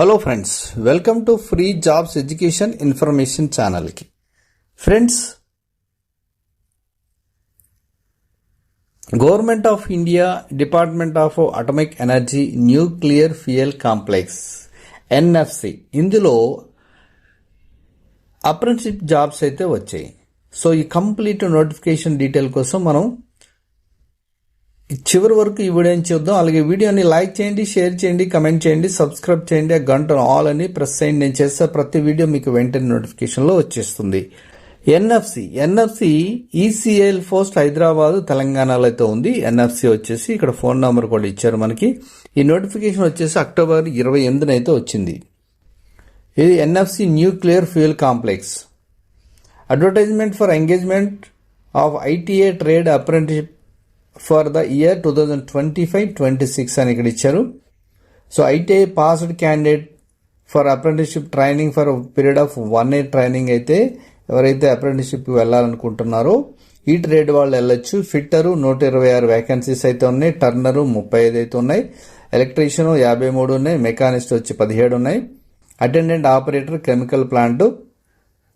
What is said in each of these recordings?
Hello friends welcome to free jobs education information ఛానల్కి friends government of India department of atomic energy nuclear fuel complex NFC ఇందులో apprenticeship jobs అయితే వచ్చాయి. So ఈ complete notification detail కోసం మనం చివరి వరకు ఈ వీడియోని చూద్దాం. అలాగే వీడియోని లైక్ చేయండి షేర్ చేయండి కమెంట్ చేయండి సబ్స్క్రైబ్ చేయండి ఆ గంట ఆల్ అని ప్రెస్ చేయండి. నేను చేస్తే ప్రతి వీడియో మీకు వెంటనే నోటిఫికేషన్లో వచ్చేస్తుంది. NFC NFC ECIL post Hyderabad తెలంగాణలో అయితే ఉంది. ఎన్ఎఫ్సి వచ్చేసి ఇక్కడ ఫోన్ నెంబర్ కూడా ఇచ్చారు మనకి. ఈ నోటిఫికేషన్ వచ్చేసి అక్టోబర్ ఇరవై ఎనిమిదిన అయితే వచ్చింది. ఇది NFC nuclear fuel complex. Advertisement for engagement of ITA trade apprenticeship for the year two thousand twenty five twenty six అని ఇక్కడ ఇచ్చారు. So ITI passed candidate for apprenticeship training for period of one year training అయితే ఎవరైతే అప్రెంటిస్షిప్కి వెళ్ళాలనుకుంటున్నారో ఈ trade వాళ్ళు వెళ్ళొచ్చు. Fitter నూట ఇరవై ఆరు వేకెన్సీస్ అయితే ఉన్నాయి. టర్నరు ముప్పై ఐదు అయితే ఉన్నాయి. ఎలక్ట్రీషియన్ యాభై మూడు ఉన్నాయి. మెకానిస్ట్ వచ్చి పదిహేడు ఉన్నాయి. అటెండెంట్ ఆపరేటర్ కెమికల్ ప్లాంట్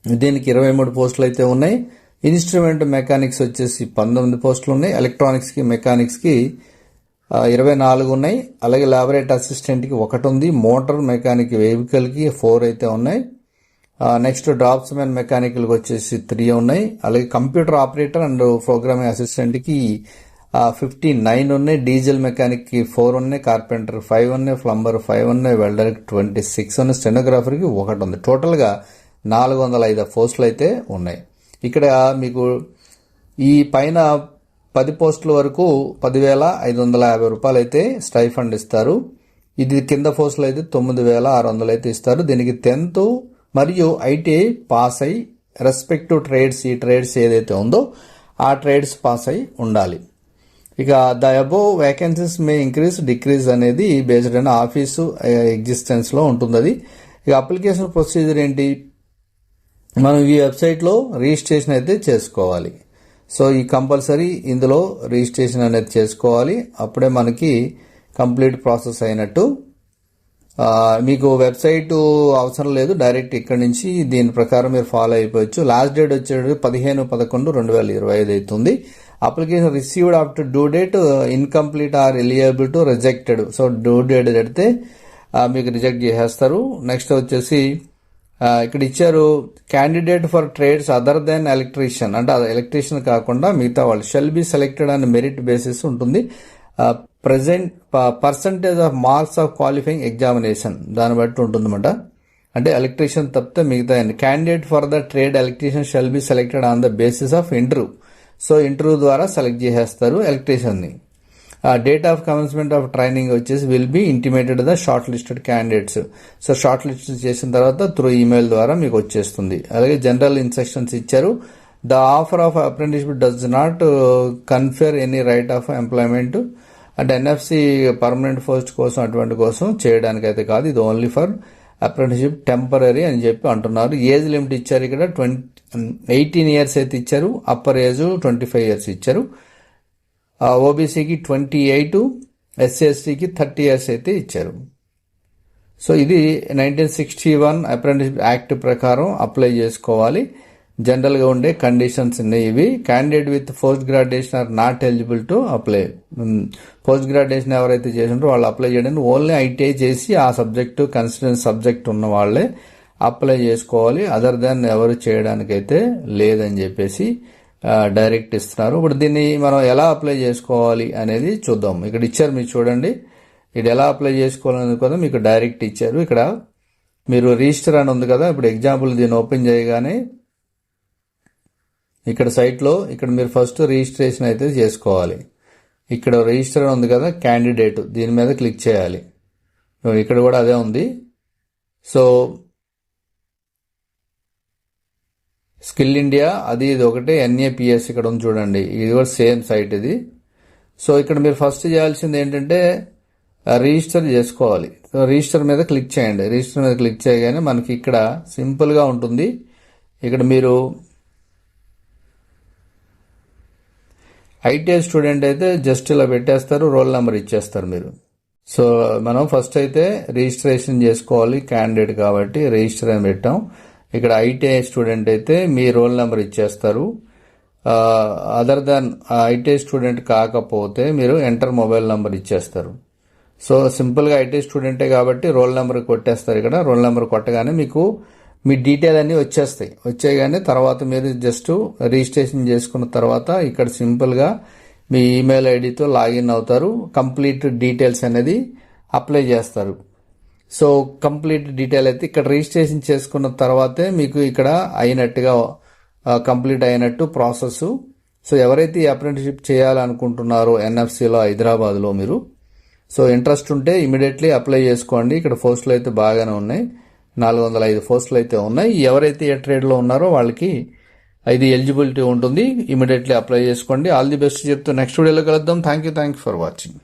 దీనికి ఇరవై మూడు పోస్టులు అయితే ఉన్నాయి. ఇన్స్ట్రుమెంట్ మెకానిక్స్ వచ్చేసి పంతొమ్మిది పోస్టులు ఉన్నాయి. ఎలక్ట్రానిక్స్కి మెకానిక్స్కి ఇరవై నాలుగు ఉన్నాయి. అలాగే లాబొరేట్ అసిస్టెంట్కి ఒకటి ఉంది. మోటార్ మెకానిక్ వెహికల్కి ఫోర్ అయితే ఉన్నాయి. నెక్స్ట్ డ్రాప్స్ మ్యాన్ మెకానికల్కి వచ్చేసి త్రీ ఉన్నాయి. అలాగే కంప్యూటర్ ఆపరేటర్ అండ్ ప్రోగ్రామింగ్ అసిస్టెంట్కి ఫిఫ్టీ నైన్ ఉన్నాయి. డీజిల్ మెకానిక్కి ఫోర్ ఉన్నాయి. కార్పెంటర్ ఫైవ్ ఉన్నాయి. ప్లంబర్ ఫైవ్ ఉన్నాయి. వెల్డర్కి ట్వంటీ సిక్స్ ఉన్నాయి స్టెనోగ్రాఫర్కి ఒకటి ఉంది. టోటల్గా నాలుగు వందల ఐదు పోస్టులు అయితే ఉన్నాయి. ఇక్కడ మీకు ఈ పైన పది పోస్టుల వరకు పదివేల ఐదు వందల యాభై రూపాయలు అయితే స్టైఫండ్ ఇస్తారు. ఇది కింద పోస్టులు అయితే తొమ్మిది వేల ఆరు వందలు అయితే ఇస్తారు. దీనికి టెన్త్ మరియు ఐటీఐ పాస్ అయి రెస్పెక్టివ్ ట్రేడ్స్ ఈ ట్రేడ్స్ ఏదైతే ఉందో ఆ ట్రేడ్స్ పాస్ అయి ఉండాలి. ఇక the above vacancies may increase decrease అనేది బేస్డ్ అయిన ఆఫీసు ఎగ్జిస్టెన్స్లో ఉంటుంది అది ఇక అప్లికేషన్ ప్రొసీజర్ ఏంటి? మనం ఈ వెబ్సైట్లో రిజిస్ట్రేషన్ అయితే చేసుకోవాలి. సో ఈ కంపల్సరీ ఇందులో రిజిస్ట్రేషన్ అనేది చేసుకోవాలి. అప్పుడే మనకి కంప్లీట్ ప్రాసెస్ అయినట్టు. మీకు వెబ్సైట్ అవసరం లేదు. డైరెక్ట్ ఇక్కడ నుంచి దీని ప్రకారం మీరు ఫాలో అయిపోవచ్చు. లాస్ట్ డేట్ వచ్చేటప్పుడు పదిహేను పదకొండు రెండు వేల ఇరవై ఐదు అవుతుంది. Application received after due date incomplete are liable to rejected so due date పెడితే మీకు రిజెక్ట్ చేసేస్తారు. నెక్స్ట్ వచ్చేసి ఇక్కడ ఇచ్చారు candidate for trades other than electrician అంటే ఎలక్ట్రీషియన్ కాకుండా మిగతా వాళ్ళు. షెల్ బి సెలెక్టెడ్ అనే మెరిట్ బేసిస్ ఉంటుంది. Present percentage of marks of qualifying examination దాన్ని బట్టి ఉంటుందన్నమాట. అంటే ఎలక్ట్రీషియన్ తప్పితే మిగతా candidate for the trade electrician shall be selected on the basis of interview so interview ద్వారా సెలెక్ట్ చేసేస్తారు ఎలక్ట్రీషియన్ని date of commencement of training వచ్చేసి will be intimated the shortlisted candidates. So shortlist చేసిన తర్వాత త్రూ ఈమెయిల్ ద్వారా మీకు వచ్చేస్తుంది. అలాగే general instructions ఇచ్చారు. The offer of apprenticeship does not confer any right of employment. And NFC permanent post కోసం అటువంటి కోసం చేయడానికి అయితే కాదు. ఇది ఓన్లీ ఫర్ అప్రెంటిస్షిప్ టెంపరీ అని చెప్పి అంటున్నారు. ఏజ్ లిమిట్ ఇచ్చారు ఇక్కడ. ట్వంటీ ఎయిటీన్ ఇయర్స్ అయితే ఇచ్చారు. Upper age twenty five years ఇచ్చారు. ఓబీసీకి ట్వంటీ ఎయిట్ ఎస్సీఎస్టీకి థర్టీ ఇయర్స్ అయితే ఇచ్చారు. సో ఇది nineteen sixty one apprentice act ప్రకారం అప్లై చేసుకోవాలి. జనరల్గా ఉండే కండిషన్స్ ఉన్నాయి ఇవి. Candidate with post graduation are not eligible to apply. Post graduation ఎవరైతే చేసింటారో వాళ్ళు అప్లై చేయడానికి ఓన్లీ ఐటీఐ చేసి ఆ సబ్జెక్టు కన్సిడెన్స్ సబ్జెక్ట్ ఉన్న వాళ్ళే అప్లై చేసుకోవాలి. అదర్ దాన్ ఎవరు చేయడానికైతే లేదని చెప్పేసి డైరెక్ట్ ఇస్తున్నారు. ఇప్పుడు దీన్ని మనం ఎలా అప్లై చేసుకోవాలి అనేది చూద్దాం. ఇక్కడ ఇచ్చారు మీరు చూడండి. ఇది ఎలా అప్లై చేసుకోవాలనేది కూడా మీకు డైరెక్ట్ ఇచ్చారు. ఇక్కడ మీరు రిజిస్టర్ అని ఉంది కదా. ఇప్పుడు ఎగ్జాంపుల్ దీన్ని ఓపెన్ చేయగానే ఇక్కడ సైట్లో ఇక్కడ మీరు ఫస్ట్ రిజిస్ట్రేషన్ అయితే చేసుకోవాలి. ఇక్కడ రిజిస్టర్ ఉంది కదా క్యాండిడేట్ దీని మీద క్లిక్ చేయాలి. ఇక్కడ కూడా అదే ఉంది. సో స్కిల్ ఇండియా అది ఇది ఒకటి ఎన్ఏపిఎస్ ఇక్కడ ఉంది చూడండి. ఇది కూడా సేమ్ సైట్ ఇది. సో ఇక్కడ మీరు ఫస్ట్ చేయాల్సింది ఏంటంటే రిజిస్టర్ చేసుకోవాలి. సో రిజిస్టర్ మీద క్లిక్ చేయండి. రిజిస్టర్ మీద క్లిక్ చేయగానే మనకి ఇక్కడ సింపుల్గా ఉంటుంది. ఇక్కడ మీరు ఐటీఐ స్టూడెంట్ అయితే జస్ట్ ఇలా పెట్టేస్తారు రోల్ నెంబర్ ఇచ్చేస్తారు మీరు. సో మనం ఫస్ట్ అయితే రిజిస్ట్రేషన్ చేసుకోవాలి క్యాండిడేట్ కాబట్టి రిజిస్టర్ అని పెట్టాం. ఇక్కడ ఐటీఐ స్టూడెంట్ అయితే మీ రోల్ నెంబర్ ఇచ్చేస్తారు. అదర్ దాన్ ఐటీఐ స్టూడెంట్ కాకపోతే మీరు ఎంటర్ మొబైల్ నెంబర్ ఇచ్చేస్తారు. సో సింపుల్గా ఐటీ స్టూడెంటే కాబట్టి రోల్ నెంబర్ కొట్టేస్తారు ఇక్కడ. రోల్ నెంబర్ కొట్టగానే మీకు మీ డీటెయిల్ అన్నీ వచ్చేస్తాయి. వచ్చేగానే తర్వాత మీరు జస్ట్ రిజిస్ట్రేషన్ చేసుకున్న తర్వాత ఇక్కడ సింపుల్గా మీ ఈమెయిల్ ఐడితో లాగిన్ అవుతారు. కంప్లీట్ డీటెయిల్స్ అనేది అప్లై చేస్తారు. సో కంప్లీట్ డీటెయిల్ అయితే ఇక్కడ రిజిస్ట్రేషన్ చేసుకున్న తర్వాతే మీకు ఇక్కడ అయినట్టుగా కంప్లీట్ అయినట్టు ప్రాసెస్ సో ఎవరైతే ఈ అప్రెంటిషిప్ చేయాలనుకుంటున్నారో ఎన్ఎఫ్సిలో హైదరాబాద్లో మీరు సో ఇంట్రెస్ట్ ఉంటే ఇమీడియట్లీ అప్లై చేసుకోండి. ఇక్కడ పోస్టులు అయితే బాగానే ఉన్నాయి. నాలుగు వందల ఐదు పోస్టులు అయితే ఉన్నాయి. ఎవరైతే ఏ ట్రేడ్లో ఉన్నారో వాళ్ళకి ఇది ఎలిజిబిలిటీ ఉంటుంది. ఇమీడియట్లీ అప్లై చేసుకోండి. ఆల్ ది బెస్ట్ చెప్తూ నెక్స్ట్ వీడియోలో కలుద్దాం. Thank you thank you for watching.